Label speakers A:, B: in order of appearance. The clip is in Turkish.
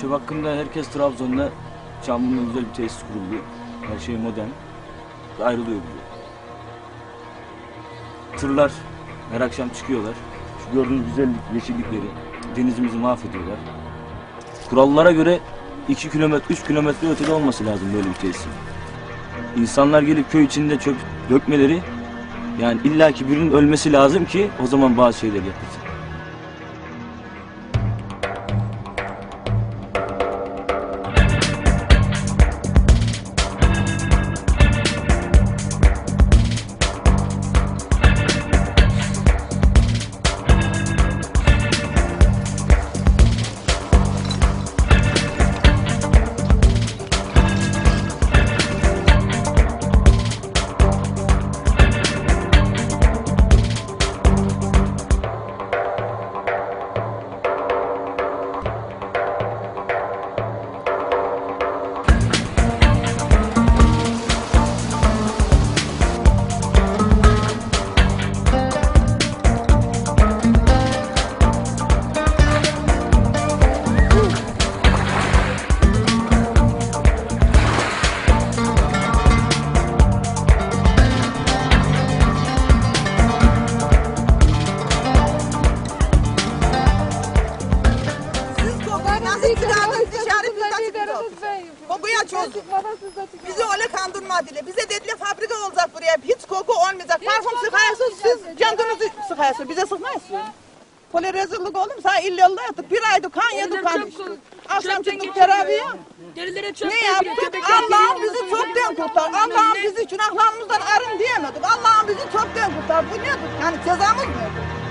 A: Çöp hakkında herkes Trabzon'da Çamlı'nda güzel bir tesis kuruldu. Her şey modern. Ayrılıyor biliyor. Tırlar her akşam çıkıyorlar. Şu gördüğünüz güzellik, yeşillikleri denizimizi mahvediyorlar. Kurallara göre 2 kilometre, 3 kilometre ötede olması lazım böyle bir tesisin. İnsanlar gelip köy içinde çöp dökmeleri yani illaki birinin ölmesi lazım ki o zaman bazı şeyler yapılsın.
B: Kokuyu nasıl çıkardınız dışarı biz açık Kokuyu açıyoruz. Bizi öyle kandırmadılar. Bize dediler fabrika olacak buraya. Hiç koku olmayacak. Parfüm sıkıyorsunuz siz kendinizi sıkıyorsunuz. Bize sıkmayasınız. Böyle rezillik oldu mu? Sana illa yattık. Bir ayda kan yedik kan içtik. Akşam çıktık teraviye. Ne yaptık? Allah'ım bizi çöpten kurtar. Allah'ım bizi günahlarımızdan arın diyemedik. Allah'ım bizi çöpten kurtar. Bu nedir? Yani cezamız nedir?